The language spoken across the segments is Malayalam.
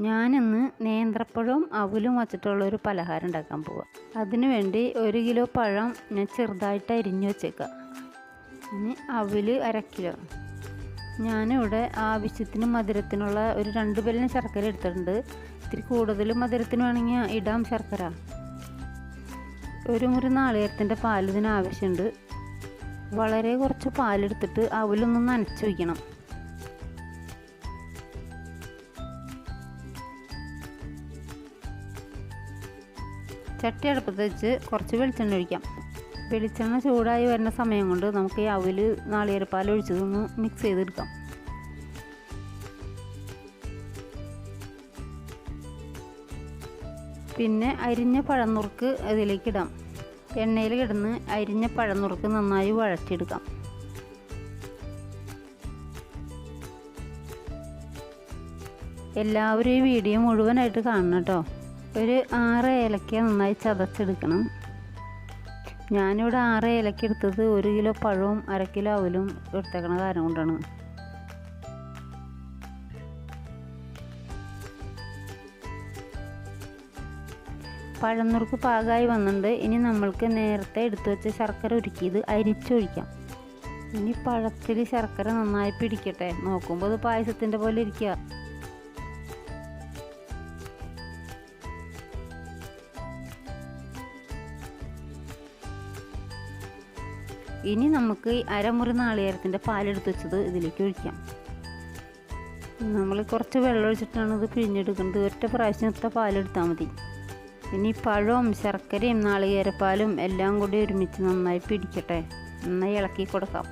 ഞാനിന്ന് നേന്ത്രപ്പഴവും അവലും വച്ചിട്ടുള്ള ഒരു പലഹാരം ഉണ്ടാക്കാൻ പോവാം. അതിനു വേണ്ടി ഒരു കിലോ പഴം ഞാൻ ചെറുതായിട്ട് അരിഞ്ഞു വെച്ചേക്കാം. ഇനി അവൽ അര കിലോ. ഞാനിവിടെ ആവശ്യത്തിന് മധുരത്തിനുള്ള ഒരു രണ്ട് പേരിന് ശർക്കര എടുത്തിട്ടുണ്ട്. ഇത്തിരി കൂടുതൽ മധുരത്തിന് വേണമെങ്കിൽ ഇടാം ശർക്കര. ഒരു മുറി നാളികേരത്തിന്റെ പാൽ ഇതിന് ആവശ്യമുണ്ട്. വളരെ കുറച്ച് പാലെടുത്തിട്ട് അവലൊന്ന് നനച്ച് വയ്ക്കണം ചട്ടി അടുപ്പത്ത് വെച്ച് കുറച്ച് വെളിച്ചെണ്ണ ഒഴിക്കാം. വെളിച്ചെണ്ണ ചൂടായി വരുന്ന സമയം കൊണ്ട് നമുക്ക് ഈ അവൽ നാളികേരപ്പാൽ ഒഴിച്ചതൊന്ന് മിക്സ് ചെയ്തെടുക്കാം. പിന്നെ അരിഞ്ഞ പഴനുറുക്ക് അതിലേക്ക് ഇടാം. എണ്ണയിൽ കിടന്ന് അരിഞ്ഞ പഴനുറുക്ക് നന്നായി വഴറ്റിയെടുക്കാം. എല്ലാവരും ഈ വീഡിയോ മുഴുവനായിട്ട് കാണണം കേട്ടോ. ഒരു ആറ് ഏലക്ക നന്നായി ചതച്ചെടുക്കണം. ഞാനിവിടെ ആറ് ഏലക്ക എടുത്തത് ഒരു കിലോ പഴവും അര കിലോ അവലും എടുത്തേക്കണ കാരണം കൊണ്ടാണ്. പഴന്നുറുക്ക് പാകമായി വന്നിട്ടുണ്ട്. ഇനി നമ്മൾക്ക് നേരത്തെ എടുത്തു വെച്ച ശർക്കര ഉരുക്കിയത് അരിച്ചൊഴിക്കാം. ഇനി പഴത്തിൽ ശർക്കര നന്നായി പിടിക്കട്ടെ. നോക്കുമ്പോൾ അത് പായസത്തിന്റെ പോലെ ഇരിക്കുക. ഇനി നമുക്ക് അരമുറി നാളികേരത്തിന്റെ പാലെടുത്ത് വെച്ചത് ഇതിലേക്ക് ഒഴിക്കാം. നമ്മൾ കുറച്ച് വെള്ളം ഒഴിച്ചിട്ടാണ് ഇത് പിഴിഞ്ഞെടുക്കുന്നത്. ഒറ്റ പ്രാവശ്യം ഇത്ര പാലെടുത്താൽ മതി. ഇനി പഴവും ശർക്കരയും നാളികേരപ്പാലും എല്ലാം കൂടി ഒരുമിച്ച് നന്നായി പിടിക്കട്ടെ. നന്നായി ഇളക്കി കൊടുക്കാം.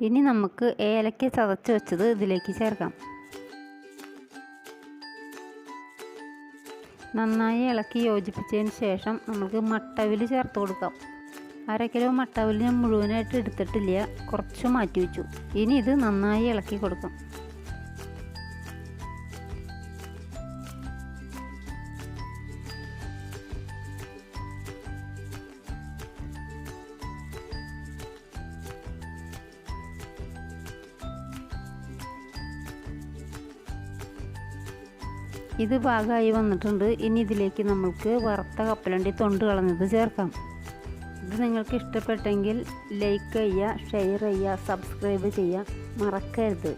ഇനി നമുക്ക് ഏലക്ക ചതച്ച് വെച്ചത് ഇതിലേക്ക് ചേർക്കാം. നന്നായി ഇളക്കി യോജിപ്പിച്ചതിന് ശേഷം നമുക്ക് മട്ടവിൽ ചേർത്ത് കൊടുക്കാം. അര കിലോ മട്ടവിൽ ഞാൻ മുഴുവനായിട്ട് എടുത്തിട്ടില്ല. കുറച്ച് മാറ്റി വെച്ചു. ഇനി ഇത് നന്നായി ഇളക്കി കൊടുക്കാം. ഇത് പാകമായി വന്നിട്ടുണ്ട്. ഇനി ഇതിലേക്ക് നമുക്ക് വറുത്ത കപ്പലണ്ടി തൊണ്ട് കളഞ്ഞത് ചേർക്കാം. ഇത് നിങ്ങൾക്ക് ഇഷ്ടപ്പെട്ടെങ്കിൽ ലൈക്ക് ചെയ്യുക ഷെയർ ചെയ്യുക സബ്സ്ക്രൈബ് ചെയ്യുക മറക്കരുത്.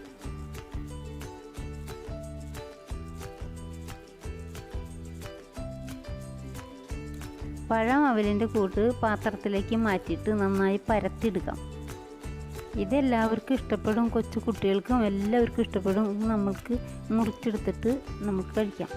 പഴം അവലിന്റെ കൂട്ട് പാത്രത്തിലേക്ക് മാറ്റിയിട്ട് നന്നായി പരത്തിയെടുക്കാം ഇതെല്ലാവർക്കും ഇഷ്ടപ്പെടും. കൊച്ചു കുട്ടികൾക്കും എല്ലാവർക്കും ഇഷ്ടപ്പെടും. നമുക്ക് മുറിച്ചെടുത്തിട്ട് നമുക്ക് കഴിക്കാം.